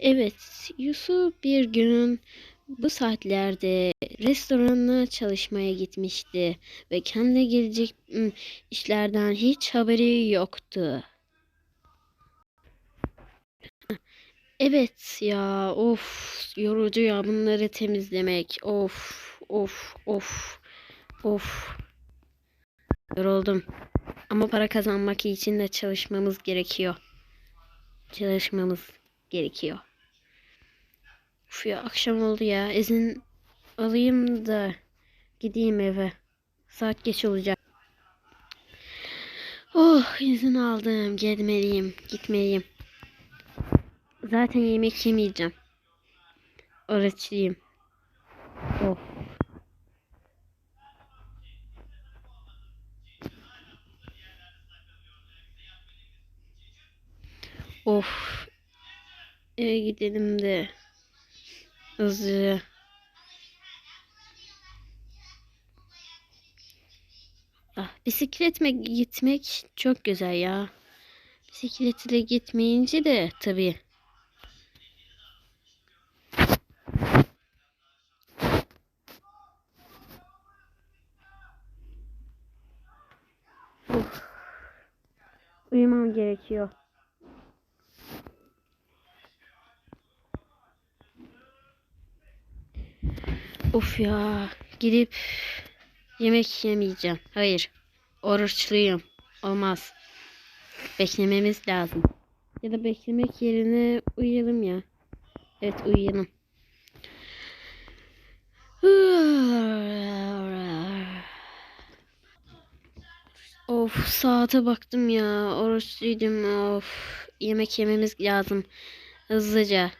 Evet, Yusuf bir gün bu saatlerde restorana çalışmaya gitmişti ve kendine gelecek işlerden hiç haberi yoktu. Evet ya, of yorucu ya bunları temizlemek. Of, of, of, of. Yoruldum. Ama para kazanmak için de çalışmamız gerekiyor. Çalışmamız gerekiyor. Uf ya akşam oldu ya. İzin alayım da gideyim eve. Saat geç olacak. Oh izin aldım. Gitmeliyim. Gitmeliyim. Zaten yemek yemeyeceğim. Oruçluyum. Oh. Of. Eve gidelim de hızlıca. Ah, bisikletle gitmek çok güzel ya. Bisikletle gitmeyince de tabii. Of. Uyumam gerekiyor. Of ya. Gidip yemek yemeyeceğim. Hayır. Oruçluyum. Olmaz. Beklememiz lazım. Ya da beklemek yerine uyuyalım ya. Evet uyuyalım. Of saate baktım ya. Oruçluydum. Of. Yemek yememiz lazım. Hızlıca.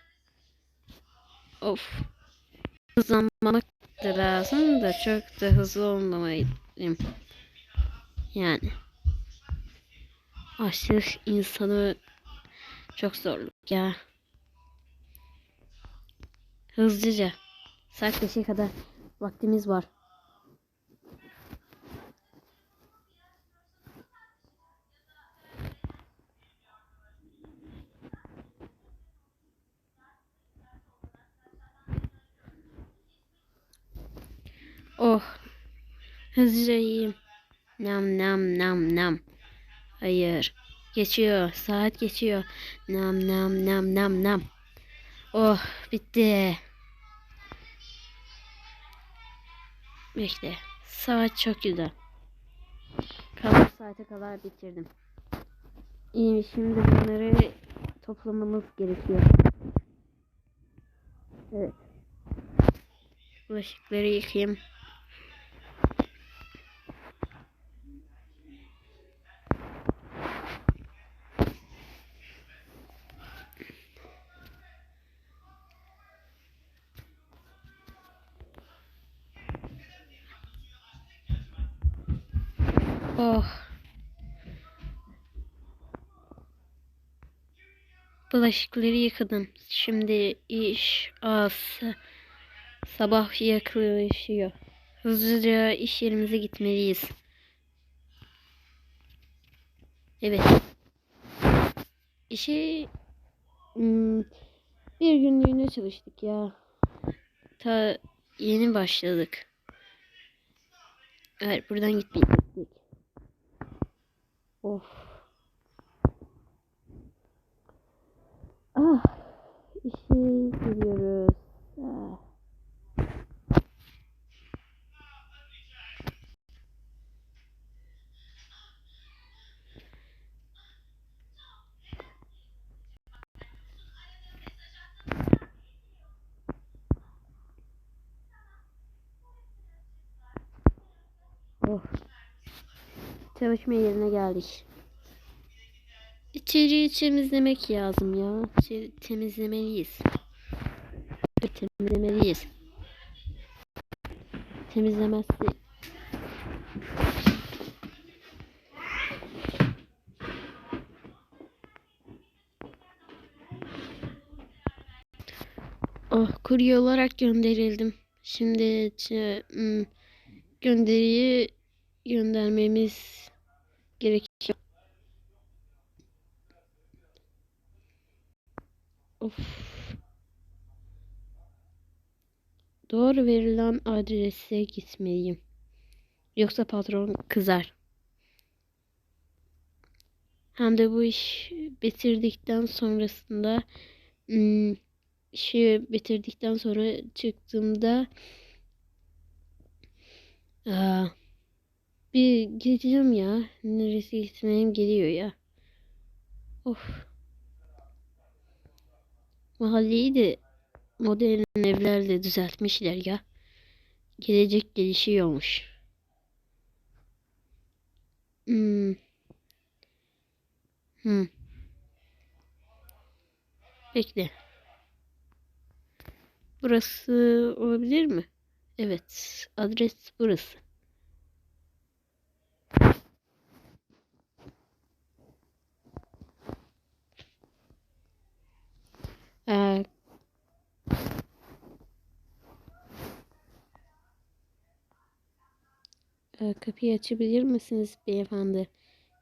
Of. Hızlanmamak da lazım da çok da hızlı olmamalıyım. Yani. Açlık insanı çok zorluk ya. Hızlıca. Saat 5'e kadar vaktimiz var. Oh. Hızlıca. Nam nam nam nam. Hayır. Geçiyor. Saat geçiyor. Nam nam nam nam nam. Oh bitti. Bekle. Saat çok güzel. Kalan saate kadar bitirdim. İyi şimdi bunları toplamamız gerekiyor. Evet. Bulaşıkları yıkayayım. Oh. Bulaşıkları yıkadım. Şimdi iş az. Sabah yaklaşıyor. Hızlıca iş yerimize gitmeliyiz. Evet. İşe hmm, bir günlüğüne çalıştık ya. Ta yeni başladık. Evet buradan gitmeyecektik. Of. Ah. İşe gidiyoruz. Ah. Oh. Çalışma yerine geldik. İçeriği temizlemek lazım ya. İçeri temizlemeliyiz. Temizlemeliyiz. Temizlemezse Oh, kurye olarak gönderildim. Şimdi hmm, gönderiyi göndermemiz gerekiyor. Of. Doğru verilen adrese gitmeliyim. Yoksa patron kızar. Hem de bu iş bitirdikten sonrasında hmm, işi bitirdikten sonra çıktığımda aa, bir gideceğim ya. Neresi gitmem geliyor ya. Of. Mahalleyi de modern evlerle düzeltmişler ya. Gelecek gelişiyormuş. Hmm. Hmm. Bekle. Burası olabilir mi? Evet. Adres burası. Ee, e, kapıyı açabilir misiniz beyefendi?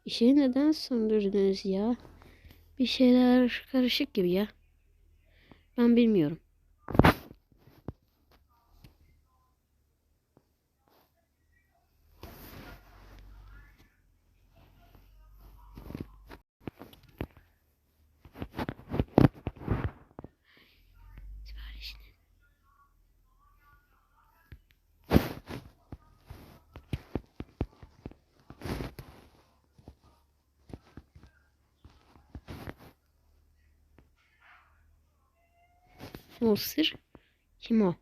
İşe neden söndürdünüz ya? Bir şeyler karışık gibi ya. Ben bilmiyorum. Sipariş ne? Mısır. Kim o?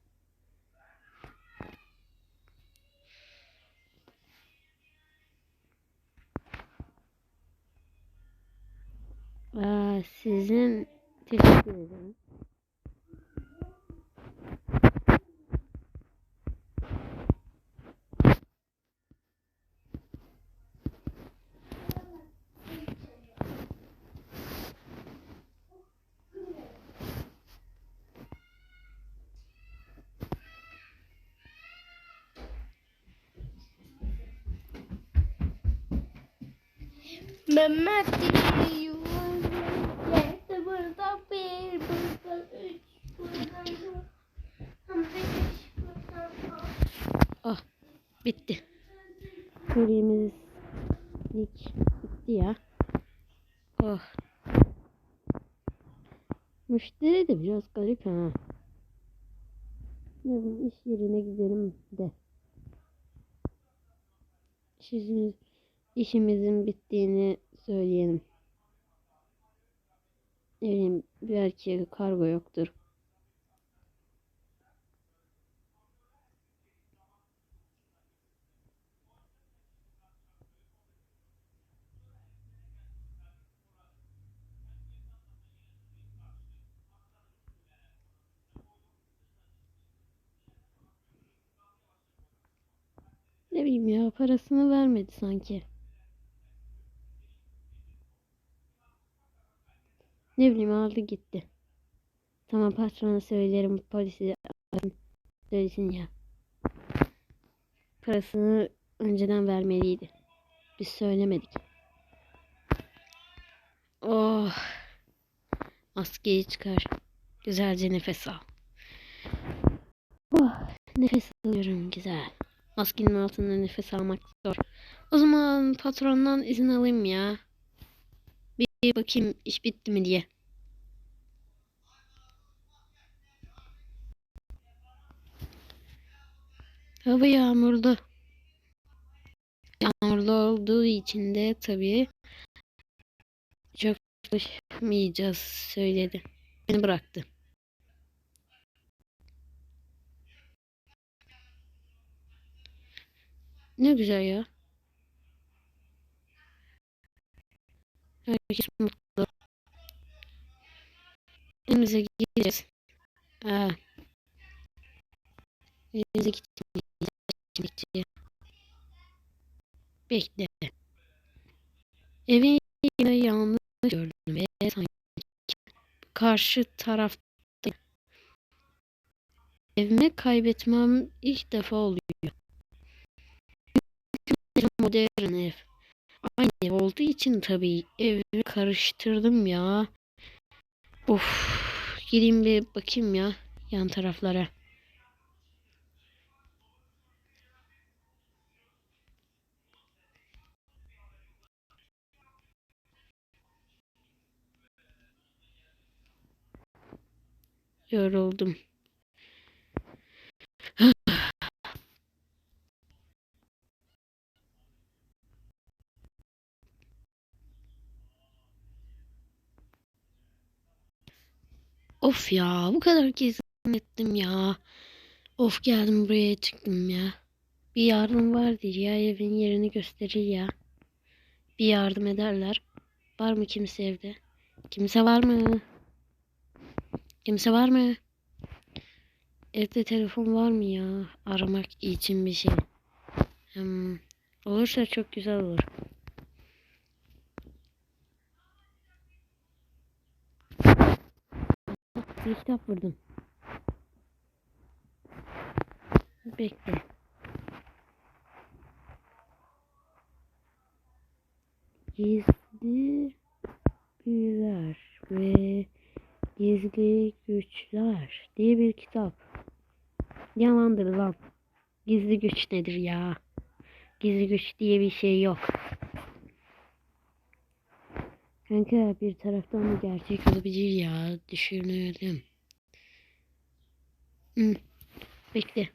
Aa, sizin teşekkür ederim. Mehmet gidiyor. Geldi burada bir, burada üç, burada dört. Hem beş, burada altı. Ah, bitti. Kuryemiz bitti ya. Oh. Müşteri de biraz garip ha. Yarın iş yerine gidelim de. İşimiz, işimizin bittiğini söyleyelim. Ne bileyim kargo yoktur. Ne bileyim ya parasını vermedi sanki. Ne bileyim aldı gitti. Tamam patrona söylerim polisi. Söylesin ya. Parasını önceden vermeliydi. Biz söylemedik. Oh. Maskeyi çıkar. Güzelce nefes al. Oh, nefes alıyorum güzel. Maskenin altında nefes almak zor. O zaman patrondan izin alayım ya. Bir bakayım iş bitti mi diye. Hava yağmurlu. Yağmurlu olduğu için de tabii çok çalışmayacağız söyledi. Beni bıraktı. Ne güzel ya. Herkes mutlu. Evimize gideceğiz. Aa. Evimize gideceğiz. Bekle. Evin yine yanlış gördüm ve sanki karşı tarafta evimi kaybetmem ilk defa oluyor. Modern ev. Aynı ev olduğu için tabii evi karıştırdım ya. Of. Gideyim bir bakayım ya yan taraflara. Yoruldum. Of ya bu kadar gezdim ettim ya. Of geldim buraya çıktım ya. Bir yardım vardır ya evin yerini gösterir ya. Bir yardım ederler. Var mı kimse evde? Kimse var mı? Kimse var mı? Evde telefon var mı ya? Aramak için bir şey. Hmm, olursa çok güzel olur. Bir kitap vurdum. Bekle. Gizli büyüler ve gizli güçler diye bir kitap. Yalandır lan. Gizli güç nedir ya? Gizli güç diye bir şey yok. Kanka bir taraftan da gerçek olabilir ya. Düşünelim. Hmm. Bekle.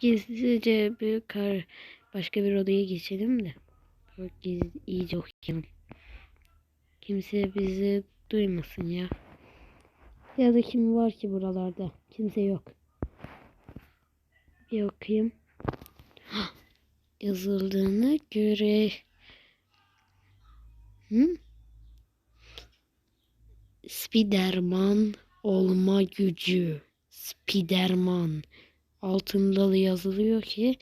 Gizlice bir kar başka bir odaya geçelim de. Gizli, iyice okuyalım. Kimse bizi duymasın ya. Ya da kim var ki buralarda? Kimse yok. Bir okuyayım. Hah, Yazıldığına göre Hı? Spiderman olma gücü. Spiderman. Altında da yazılıyor ki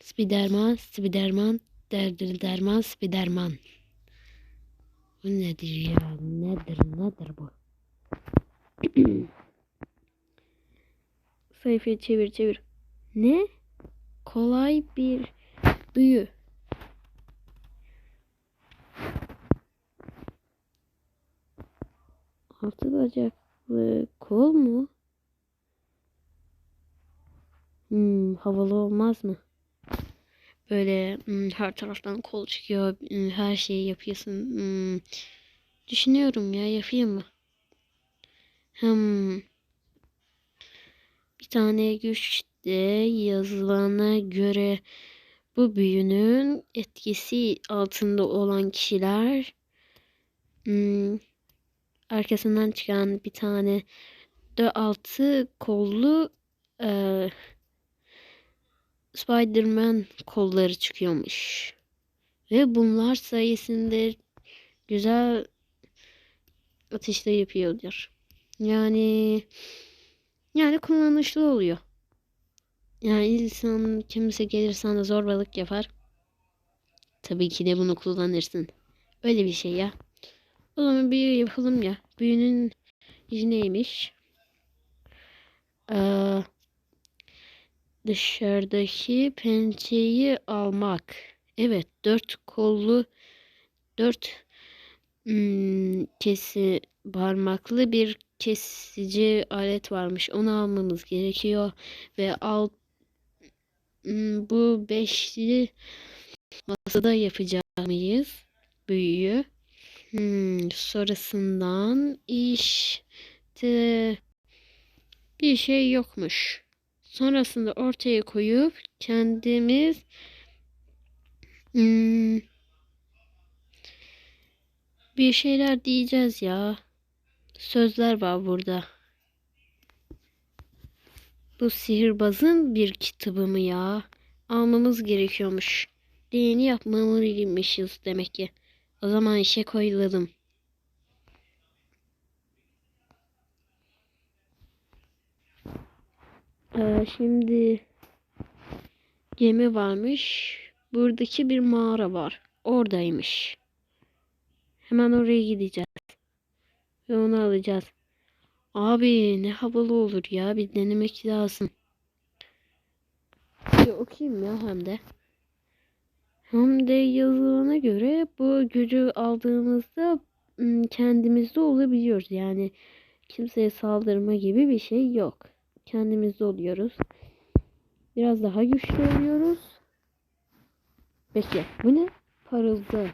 Spiderman, Spiderman, derdir derman, Spiderman. Bu nedir ya? Nedir, nedir bu? Sayfayı çevir çevir. Ne? Kolay bir büyü. Altı bacaklı kol mu? Hmm, havalı olmaz mı? Böyle hmm, her taraftan kol çıkıyor. hmm, her şeyi yapıyorsun. Hmm, düşünüyorum ya yapayım mı? Hmm. Bir tane güçte yazılana göre bu büyünün etkisi altında olan kişiler hmm, arkasından çıkan bir tane de altı kollu eee Spider-Man kolları çıkıyormuş. Ve bunlar sayesinde güzel atışlar yapıyorlar. Yani yani kullanışlı oluyor. Yani insan kimse gelir sana zorbalık yapar. Tabii ki de bunu kullanırsın. Öyle bir şey ya. O zaman büyü yapalım ya. Büyünün neymiş? Ee, dışarıdaki pençeyi almak. Evet, dört kollu, dört hmm, kesi parmaklı bir kesici alet varmış. Onu almamız gerekiyor ve al hmm, bu beşli masada yapacağımız büyüyü. Hmm, sonrasından işte bir şey yokmuş. Sonrasında ortaya koyup kendimiz hmm, bir şeyler diyeceğiz ya. Sözler var burada. Bu sihirbazın bir kitabı mı ya? Almamız gerekiyormuş. Dini yapmamalıymışız demek ki. O zaman işe koyulalım. Ee, şimdi gemi varmış. Buradaki bir mağara var. Oradaymış. Hemen oraya gideceğiz. Ve onu alacağız. Abi ne havalı olur ya. Bir denemek lazım. Bir okuyayım ya hem de. Hem de yazılana göre bu gücü aldığımızda ım, kendimizde olabiliyoruz. Yani kimseye saldırma gibi bir şey yok. Kendimizde oluyoruz. Biraz daha güçlü oluyoruz. Bekle. Bu ne? Parıldı.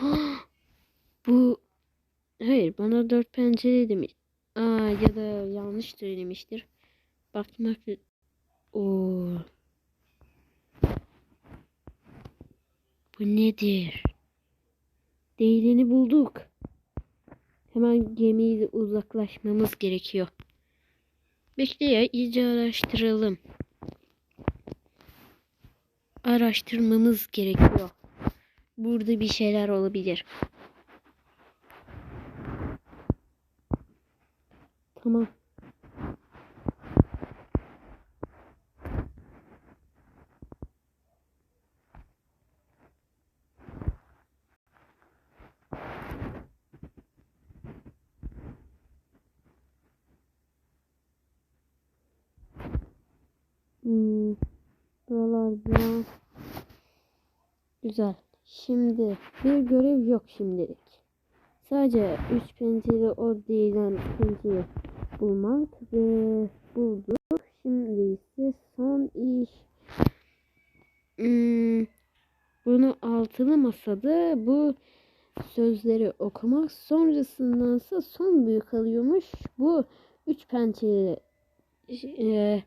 bu hayır bana dört pencere demiş. Aa ya da yanlış söylemiştir. Bakmak o Bu nedir? Değilini bulduk. Hemen gemiyle uzaklaşmamız gerekiyor. Bekle ya iyice araştıralım. Araştırmamız gerekiyor. Burada bir şeyler olabilir. Tamam. Hmm, güzel. Şimdi bir görev yok şimdilik. Sadece üç pençeli o değilen pençeyi bulmak ve bulduk. Şimdi ise son iş. Hmm, bunu altılı masada bu sözleri okumak sonrasındansa son büyük alıyormuş. Bu üç pençeli e,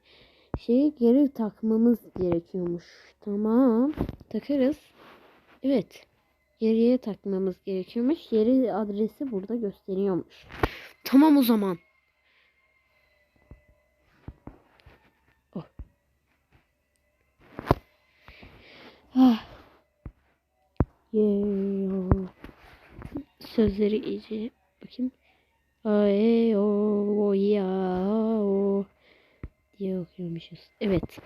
şeyi geri takmamız gerekiyormuş. Tamam. Takarız. Evet. Geriye takmamız gerekiyormuş. Yeri adresi burada gösteriyormuş. Tamam o zaman. Yeah. Sözleri iyice bakayım. Ay o o ya o diye okuyormuşuz. Evet.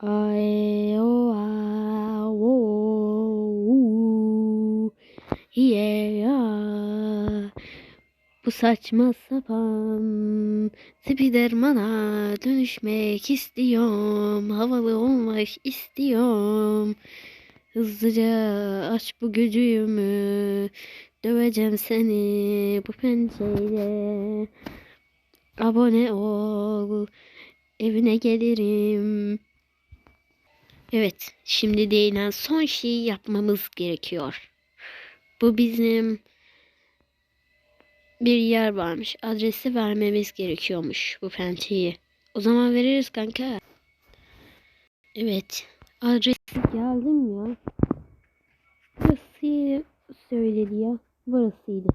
Ay o a o u yeah. Saçma sapan Spiderman'a dönüşmek istiyorum. Havalı olmak istiyorum. Hızlıca aç bu gücümü. Döveceğim seni bu pençeyle. Abone ol. Evine gelirim. Evet, şimdi değinen son şeyi yapmamız gerekiyor. Bu bizim bir yer varmış. Adresi vermemiz gerekiyormuş bu pençeyi. O zaman veririz kanka. Evet. Adresi geldim ya. Burası söyledi ya. Burasıydı.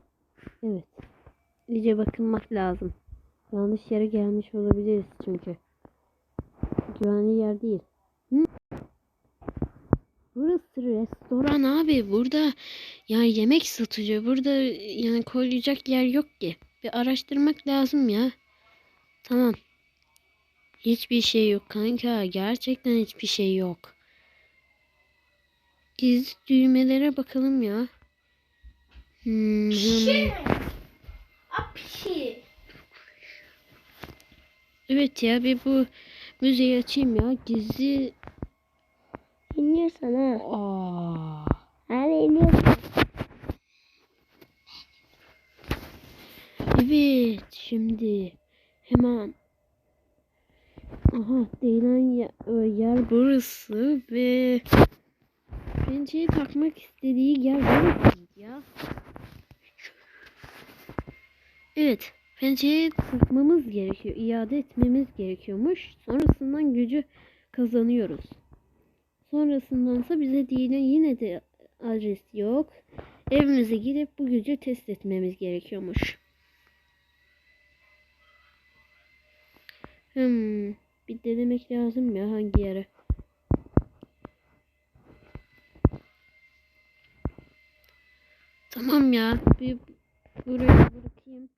Evet. İyice bakınmak lazım. Yanlış yere gelmiş olabiliriz çünkü. Güvenli yer değil. Hı? Burası restoran abi. Burada yani yemek satılıyor. Burada yani koyacak yer yok ki. Bir araştırmak lazım ya. Tamam. Hiçbir şey yok kanka. Gerçekten hiçbir şey yok. Gizli düğmelere bakalım ya. Hmm, Pişi. A pişi. Evet ya bir bu müzeyi açayım ya. Gizli... İniyorsan ha. Aa. Hadi iniyorsan. Evet şimdi hemen aha değilen yer, yer burası ve pençeyi takmak istediği yer burasıydı ya. Evet pençeyi takmamız gerekiyor. iade etmemiz gerekiyormuş. Sonrasından gücü kazanıyoruz. Sonrasındansa bize değilen yine de adres yok. Evimize gidip bu gücü test etmemiz gerekiyormuş. Hmm, bir denemek lazım ya hangi yere. Tamam ya, bir buraya bırakayım.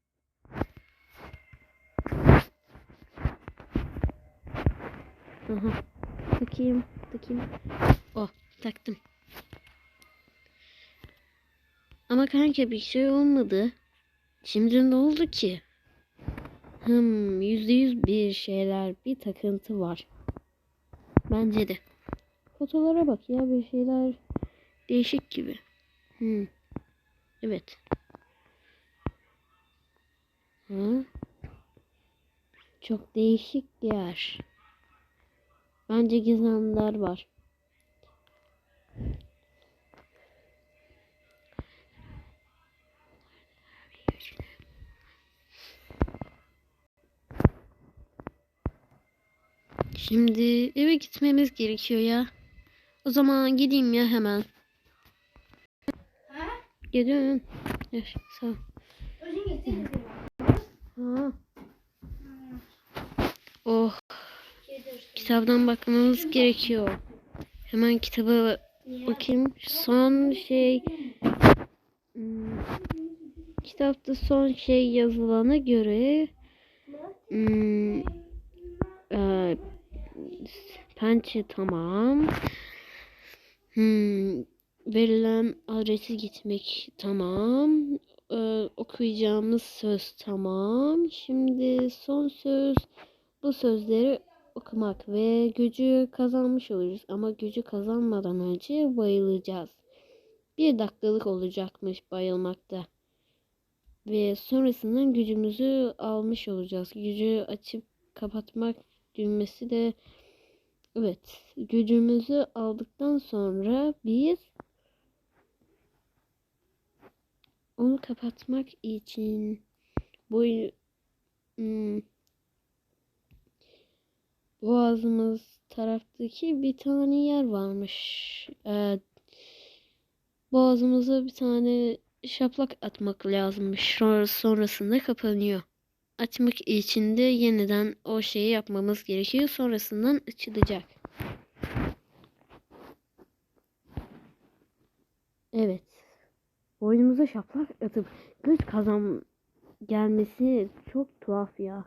Aha, takayım, takayım. Oh, taktım. Ama kanka bir şey olmadı. Şimdi ne oldu ki? Hmm, yüzde yüz bir şeyler, bir takıntı var. Bence de. Fotolara bak ya bir şeyler değişik gibi. Hmm. Evet. Ha? Çok değişik yer. Bence gezenler var. Şimdi eve gitmemiz gerekiyor ya. O zaman gideyim ya hemen. Ha? Yaş, sağ ol. Ha. Oh Kitaptan bakmamız gerekiyor. Hemen kitaba bakayım. Son şey hmm, kitapta son şey yazılana göre hmm, e, pençe tamam. Hmm, verilen adresi gitmek tamam. Ee, okuyacağımız söz tamam. Şimdi son söz bu sözleri okumak ve gücü kazanmış oluruz. Ama gücü kazanmadan önce bayılacağız. Bir dakikalık olacakmış bayılmakta. Ve sonrasından gücümüzü almış olacağız. Gücü açıp kapatmak düğmesi de evet gücümüzü aldıktan sonra biz onu kapatmak için bu hmm, boğazımız taraftaki bir tane yer varmış. Ee, boğazımıza bir tane şaplak atmak lazımmış. Sonra, sonrasında kapanıyor. Açmak için de yeniden o şeyi yapmamız gerekiyor. Sonrasından açılacak. Evet. Boynumuza şaplak atıp güç kazan gelmesi çok tuhaf ya.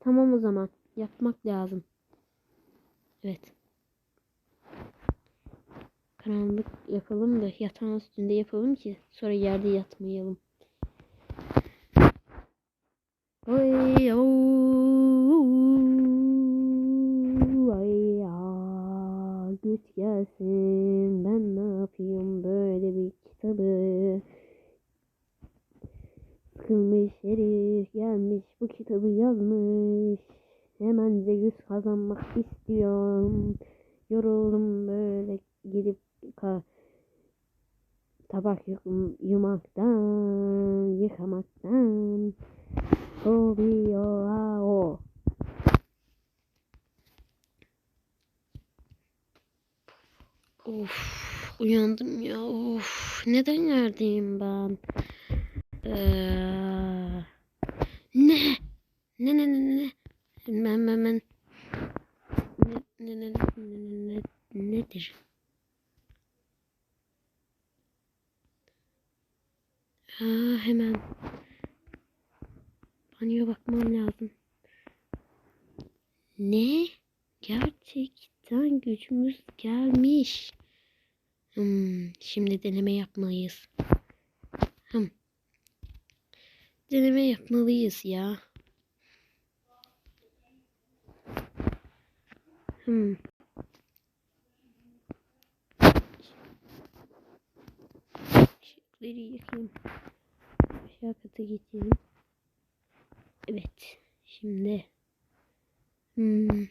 Tamam o zaman. Yapmak lazım. Evet. Karanlık yapalım da yatağın üstünde yapalım ki sonra yerde yatmayalım. Oy ya, güç gelsin ben ne yapayım böyle bir kitabı sıkılmış herif gelmiş bu kitabı yazmış hemen güç kazanmak istiyorum yoruldum böyle gidip ka tabak yum- yumaktan yıkamaktan oluyor ha. Of uyandım ya of neden yerdeyim ben? Ee, ne? Ne ne ne ne? Ben ben ne ne ne ne ne nedir? Ha hemen banyoya bakmam lazım. Ne? Gerçekten gücümüz gelmiş. Hmm, şimdi deneme yapmalıyız. Hmm. Deneme yapmalıyız ya. Hmm. Işıkları yakayım. Aşağı kata geçelim. Evet. Şimdi. Hmm.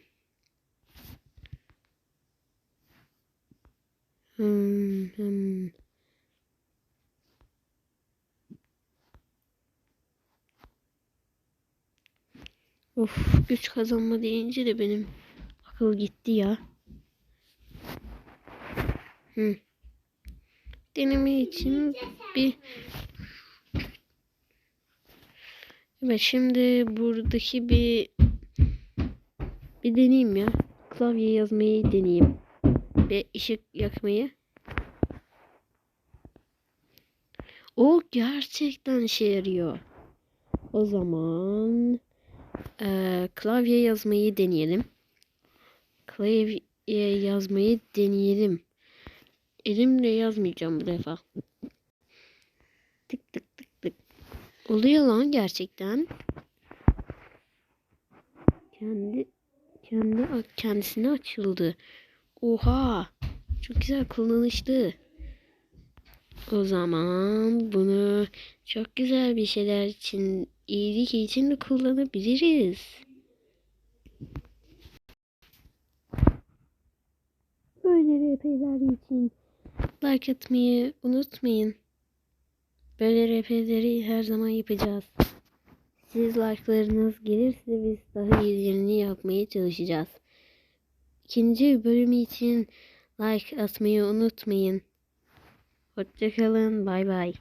Hmm, hmm. Of güç kazanma deyince de benim akıl gitti ya. Hmm. Deneme için bir Evet şimdi buradaki bir bir deneyeyim ya. Klavye yazmayı deneyeyim. Ve ışık yakmayı. O gerçekten işe yarıyor. O zaman eee, klavye yazmayı deneyelim. Klavye yazmayı deneyelim. Elimle yazmayacağım bu defa. Tık tık tık tık. Oluyor lan gerçekten. Kendi kendi kendisine açıldı. Oha! Çok güzel kullanışlı. O zaman bunu çok güzel bir şeyler için, iyilik için de kullanabiliriz. Böyle RP'ler için like atmayı unutmayın. Böyle RP'leri her zaman yapacağız. Siz like'larınız gelirse biz daha iyilerini yapmaya çalışacağız. ikinci bölüm için like atmayı unutmayın. Hoşçakalın. Bay bay.